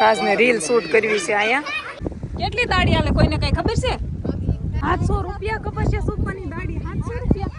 રાજને reel shoot કરવી છે અહીંયા. કેટલી દાડી આલે? કોઈને કઈ ખબર છે? 700 રૂપિયા કપાસિયા સોપાની દાડી સાતસો રૂપિયા.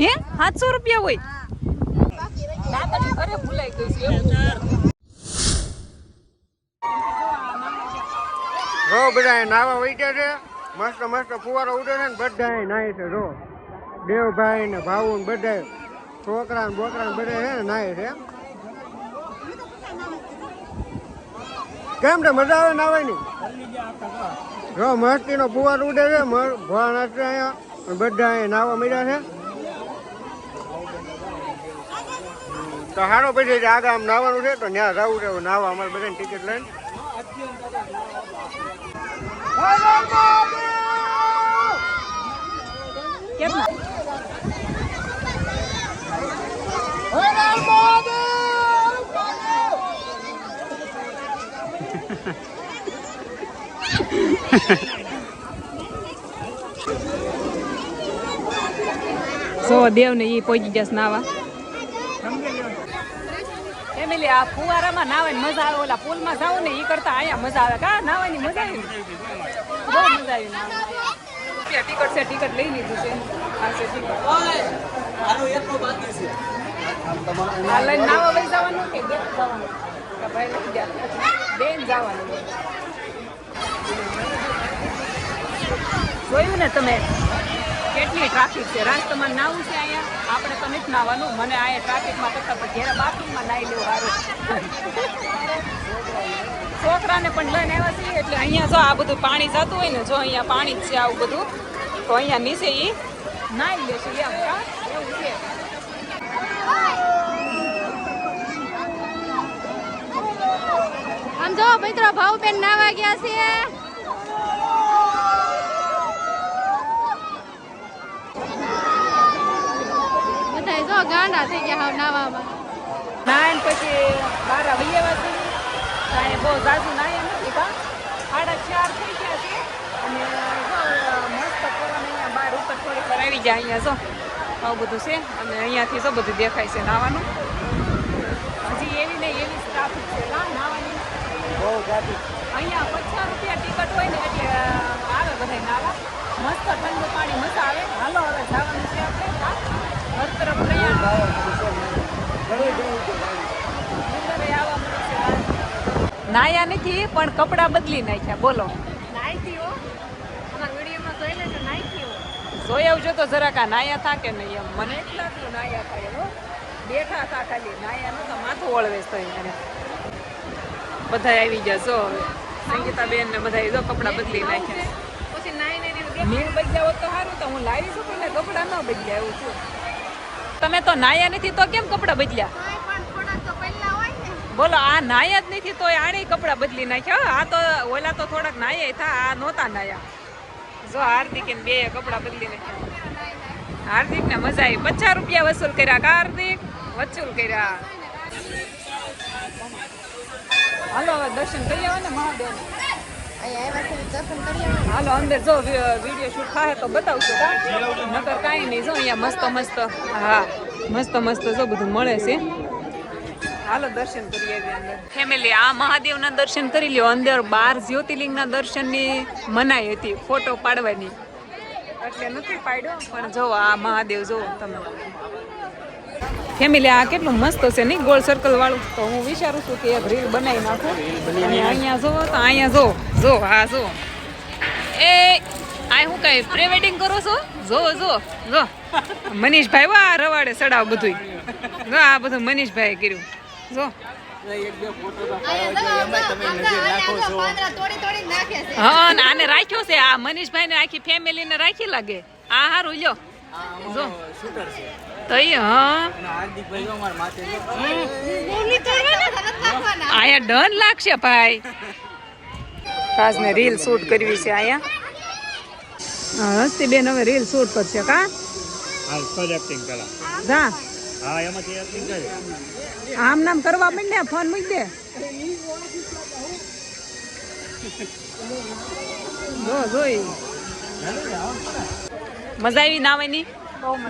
હે? 700 રૂપિયા હોય? દાદાની ઘરે ભૂલાઈ ગઈ છે એવું. રો બધા નાવા વૈટ્યા છે. મસ્ત મસ્ત ફુવારો ઉડે છે ને બધા નાય છે રો દેવભાઈ ને ભાવુ ને બધા છોકરા ને બોકરા ને બધા છે ને નાય છે. કેમ છે મજા આવે નાવાની જો મસ્તી નો ફુવારો ઉડે છે. મ- ભણ અહીંયા બધા અહીંયા નાવા મળ્યા છે. તો હારો પછી આગળ આમ નાવાનું છે, તો ત્યાં જવું છે. નાવા અમારે બધાની ટિકિટ લઈને. કેટલા સો દેવ ને ઈ પહોંચી જશે નાવા. ફેમિલી આ ફુવારામાં નાવાની મજા આવે, ઓલા પુલમાં જાવ ને એ કરતા અહીંયા મજા આવે. કા, નાવાની મજા આવી? બહુ મજા આવી ટિકિટ છે ટિકિટ લઈ લીધું છે. આ છે ટિકિટ આ લઈને નાવા વહી જવાનું કે બેન જવાનું? ભાઈ બેન જવાનું. જોયું ને તમે? કેટલી ટ્રાફિક છે? રાજ તમારે નાવું છે અહીંયા? આપણે તો નથી નાવાનું. મને અહીંયા ટ્રાફિકમાં કરતા પણ ઘેરા બાથરૂમમાં નાહી લેવું સારું. છોકરાને પણ લઈને આવ્યા છીએ. એટલે અહીંયા જો આ બધું પાણી જતું હોય ને, જો અહીંયા પાણી જ છે આવું બધું, તો અહીંયા નીચે એ નાહી લેશે એમ? એવું છે. આમ જો ભાવ બેન નાવા ગયા છે બધા ગાંડા થઈ ગયા હાવ નાવામાં. નાઈન પછી બારા વૈયા સુધી કાંઈ બહુ ઝાઝું નાયા નથી કા? સાડા ચાર થઈ ગયા છે. અને મસ્ત પવન અહીંયા બાર ઉપર થોડી વાર આવી જાય અહીંયા જો. આવું બધું છે. અને અહીંયાથી જો બધું દેખાય છે નાવાનું. હજી એવી ને એવી ટ્રાફિક છે. કા નાવાની. અહીંયા પચાસ રૂપિયા ટિકટ હોય ને એટલે આવે બધા નાવા. મસ્ત ઠંડુ પાણી મજા આવે. હાલો હવે જવાનું નાયા નથી પણ કપડાં બદલી નાખ્યા. બોલો. જોઈ આવજો તો જરાક આ નાયા થા કે નહીં એમ. મને એટલા જ નાયા થાય એવો બેઠા થા ખાલી. નાયા નતો માથું ઓળવેશ તો એને. બધા આવી ગયા. જો હવે. સંગીતાબેન ને બધા જો કપડાં બદલી નાખ્યા. મેં બદલ્યા હોત તો સારું તો હું લાવી શકું ને? કપડાં ન બદલ્યા એવું છું. તમે તો નાયા નથી તો કેમ કપડાં બદલ્યા? બોલો આ નાયા જ નથી તો આણે કપડાં બદલી નાખ્યા આ તો ઓલા તો થોડાક નાયા થા આ નહોતા નાયા. જો હાર્દિક ને બે કપડાં બદલી નાખ્યા. હાર્દિક ને મજા આવી. પચાસ રૂપિયા વસૂલ કર્યા કા હાર્દિક? વસૂલ કર્યા. હાલો દર્શન કરી આવો ને મહાદેવ હાલો, અંદર જો વીડિયો શૂટ થાય તો બતાવશો નકર કાંઈ નહીં, જો અહીંયા મસ્ત મસ્ત, હા, મસ્ત મસ્ત જો બધું મળે છે. હાલો, દર્શન કરીએ ફેમિલી આ મહાદેવના દર્શન કરી લ્યો. અંદર બાર જ્યોતિર્લિંગના દર્શનની મનાઈ હતી, ફોટો પાડવાની. એટલે નથી પાડ્યો, પણ જો આ મહાદેવ, જો તમે ફેમિલી આ કેટલું મસ્ત છે નહીં ગોળ સર્કલ વાળું. તો હું વિચારું છું કે એક રીલ બનાવી નાખું. અને અહીંયા જો તો અહીંયા જો જો હા જો એ આ હું કઈ પ્રી વેડિંગ કરો છો? જો જો જો મનીષભાઈ વાહ રવાડે સડાવ બધું જો આ બધું મનીષભાઈ કર્યું. જો હા આને રાખ્યો છે. આ મનીષભાઈ ને આખી ફેમિલી ને રાખી લાગે. આ હારું લ્યો. જો તો ઈ હા. અહીંયા ડન લાગશે ભાઈ. રાજને રીલ શૂટ કરવી છે અહીંયા. હસ્તી બેન હવે રીલ શૂટ કરશે કા? હા આમ નામ કરવા માંડ ને ફોન મૂકી દે. જો જોઈ. મજા આવી નાવાની?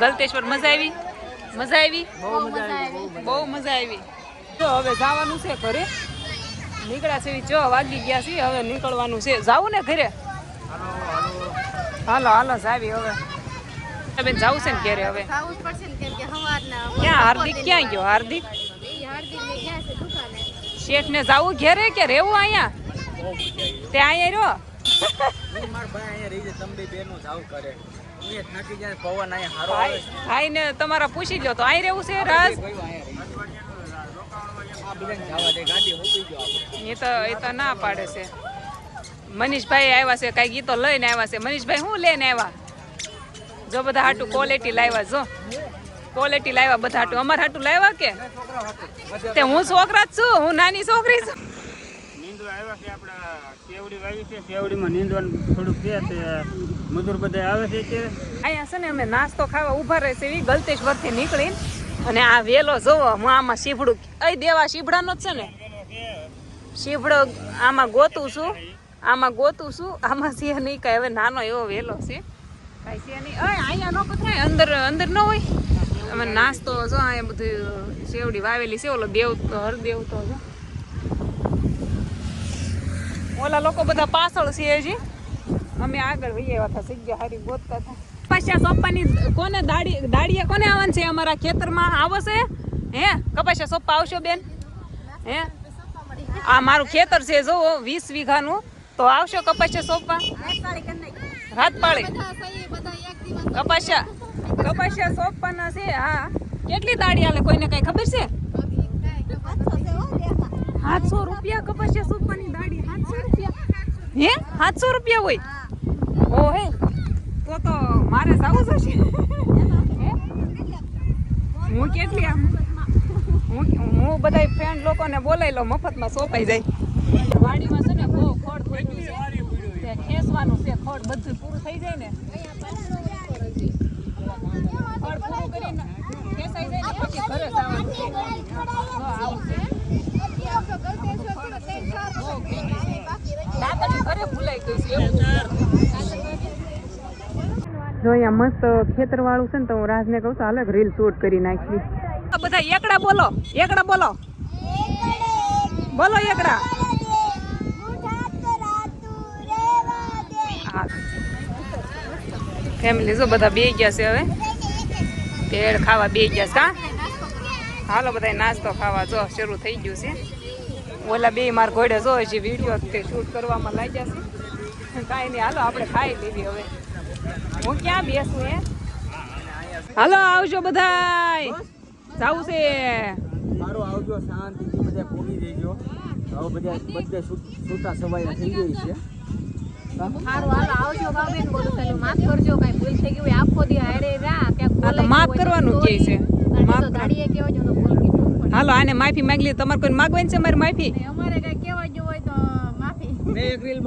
ગલતેશ્વર મજા આવી? મજા આવી? બહુ મજા આવી જો હવે જવાનું છે ઘરે. નીકળ્યા છે જો વાગી ગયા છે હવે નીકળવાનું છે. જાવું ને ઘરે? હાલો હાલો જાવી હવે. બેન જાવું છે ને ઘરે હવે? ખાવું જ પડશે ને કેમ કે સવારના ક્યાં હાર્દિક ક્યાં ગયો હાર્દિક? શેઠ ને જાવું ઘેરે કે રેવું અહીંયા? તે અહીંયા રહ્યો? ભાઈ અહીંયા રહી જાય તમે બેનો જાવ કરે અહીંયા જ નક્કી જાય પવન અહીંયા હારો આવે ભાઈ ભાઈ ને તમારા પૂછી લો તો અહીં રહેવું છે રાજ એ તો એ તો ના પાડે છે. મનીષભાઈ આવ્યા છે કઈ ગીતો લઈને આવ્યા છે. મનીષભાઈ શું લઈને આવ્યા? જો બધા હાટું ક્વોલિટી લાવ્યા જો. ક્વોલિટી લાવ્યા બધા હાટું. અમારે હાટું લાવ્યા કે? તે હું છોકરા જ છું હું નાની છોકરી છું. છે તે ને અમે નાસ્તો ખાવા ઊભા રહે છે એવી ગલતેશ્વરથી નીકળીને. અને આ વેલો જોવો, હું આમાં શીભડું અહીં દેવા શીભડાનો જ છે ને? શીફડો આમાં ગોતું છું, આમાં ગોતું છું, આમાં સિંહ નહીં કાંઈ. હવે નાનો એવો વેલો છે. કાંઈ છે નહીં. અહીંયા નો પથરાય અંદર અંદર ન હોય. અમે નાસ્તો, જો અહીંયા બધું શેવડી વાવેલી છે, ઓલો દેવ હરદેવ તો જો. ઓલા લોકો બધા પાછળ છે હજી. અમે આગળ વહી આવ્યા હતા, જગ્યા હારી ગોતતા હતા. કપાસિયા સોપાની કોને દાડી દાડીએ કોને આવવાનું છે? અમારા ખેતરમાં આવો છે હે? કપાસિયા સોપા આવશો બેન? હે? આ મારું ખેતર છે, જો વીસ વીઘાનું. તો આવશો કપાસિયા સોપા? રાત પાળી. કપાસિયા કપાસિયા સોંપવાના છે, હા. કેટલી દાડી આલે? કોઈને કઈ ખબર છે? સાતસો રૂપિયા કપાશે સુપાની દાડી સાતસો રૂપિયા? હે? સાતસો રૂપિયા હોય? ઓ હે. તો તો મારે જવું જશે હે? કેટલી આમ? હું હું બધા ફ્રેન્ડ લોકોને બોલાવી લઉં મફતમાં સોંપાઈ જાય. વાડીમાં છે ને બહુ ખોડ થઈ ગયું છે ખેંચવાનું છે, ખોડ બધું પૂરું થઈ જાય ને. ખોડ જો અહીંયા મસ્ત ખેતર વાળું છે ને તો હું રાજને કહું છું અલગ રીલ શૂટ કરી નાખી બધા એકડા બોલો એકડા બોલો. બોલો એકડા. ફેમિલી જો બધા બે ગયા છે હવે. પેડ ખાવા બે ગયા છે હાલો બધા નાસ્તો ખાવા જો, શરૂ થઈ ગયું છે. ઓલા બે માર ઘોડે જો, હજી વીડિયો તે શૂટ કરવામાં લાગ્યા છે. કાંઈ નહીં, હાલો, આપણે ખાઈ લીધી હવે. હું ક્યાં બેસું એ હાલો, આવજો બધાય. જાવું છે. મારો આવજો, શાંતિથી બધા પૂરી દેજો હવે બધા બધા છૂટા સવાઈ થઈ ગઈ છે. માફ કરજો કઈ ભૂલ થઈ ગઈ હોય આખો દી હારે રા ક્યાંક હા, તો બોલાઈ માફ ગયું હોય તો કરવાનું કે છે. હાલો આને માફી માંગલી તમારે કોઈ માગવાની છે મારી માફી? અમારે કઈ કહેવા જો હોય તો માફી. મેં એક રીલ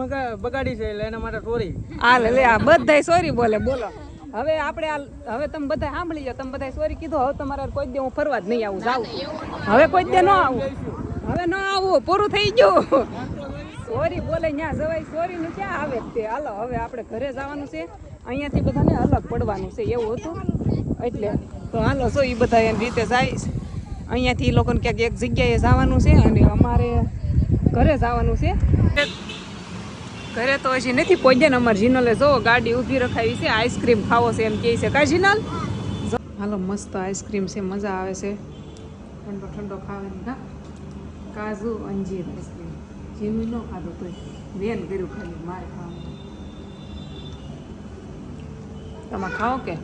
બગાડી છે એટલે એના માટે સોરી હાલ લે આ બધાય સોરી બોલે બોલો. હવે આપણે આ હવે તમે બધા સાંભળી જાઓ. તમે બધા સોરી કીધું હવે તમારે કોઈ દે હું ફરવા જ નહીં આવું. જાઉં હવે કોઈ દે ન આવું. હવે ન આવું પૂરું થઈ ગયું. સોરી બોલે ત્યાં જવાય, સોરી ને ક્યાં આવે તે? હાલો, હવે આપણે ઘરે જવાનું છે. અહીંયાથી બધાને અલગ પડવાનું છે, એવું હતું. એટલે, તો હાલો શું એ બધા એની રીતે જાય. છે. અહીંયાથી એ લોકોને ક્યાંક એક જગ્યાએ જવાનું છે અને અમારે ઘરે જવાનું છે. ઘરે તો હજી નથી પહોંચ્યા ને અમારે જીનલે જો ગાડી ઊભી રખાવી છે, આઈસ્ક્રીમ ખાવો છે એમ કહે છે. કા જીનલ? હાલો, મસ્ત આઈસ્ક્રીમ છે, મજા આવે છે. ઠંડો ઠંડો ખાવાની કાજુ, અંજીર. જીનું ન ખાધું તોય વેન કર્યું ખાલી મારે ખાવાનું. તમે ખાઓ કે?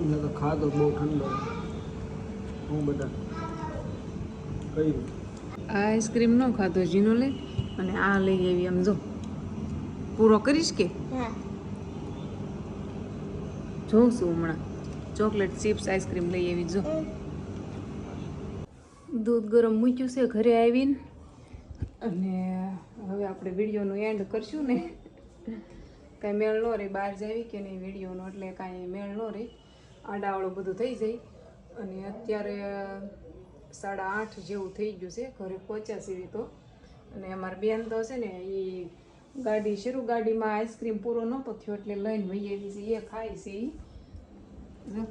એટલે તો ખાધો બહુ ઠંડો. હું બધા કઈ આ આઈસ્ક્રીમ ન ખાધો જીનો લે અને આ લઈ આવી આમ જો. પૂરો કરીશ કે? જોઉં છું હમણાં. ચોકલેટ ચિપ્સ આઈસ્ક્રીમ લઈ આવી જો. દૂધ ગરમ મૂક્યું છે ઘરે આવીને. અને હવે આપણે વિડીયોનું એન્ડ કરશું ને. કાંઈ મેળ ન રહે, બહાર જાવી કે નહીં વિડીયોનો, એટલે કાંઈ મેળ ન રહે. આડાવાળું બધું થઈ જાય. અને અત્યારે સાડા આઠ જેવું થઈ ગયું છે, ઘરે પહોંચ્યા સીવી તો. અને અમારી બેન તો છે ને, એ ગાડી, શરૂ ગાડીમાં આઈસ્ક્રીમ પૂરો નહોતો થયો, એટલે લઈને વહી આવી છે, એ ખાય છે. જો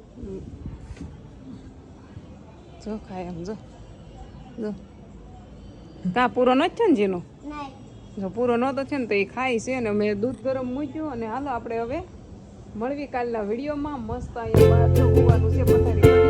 જો, ખાય એમ જો. જો. કા પૂરો નથી છે ને જીનો જો પૂરો નહોતો છે ને તો એ ખાય છે ને મેં દૂધ ગરમ મૂક્યું અને હાલો આપણે હવે મળવી કાલના વિડીયોમાં. મસ્ત અહીંયા બહાર છે હોવાનું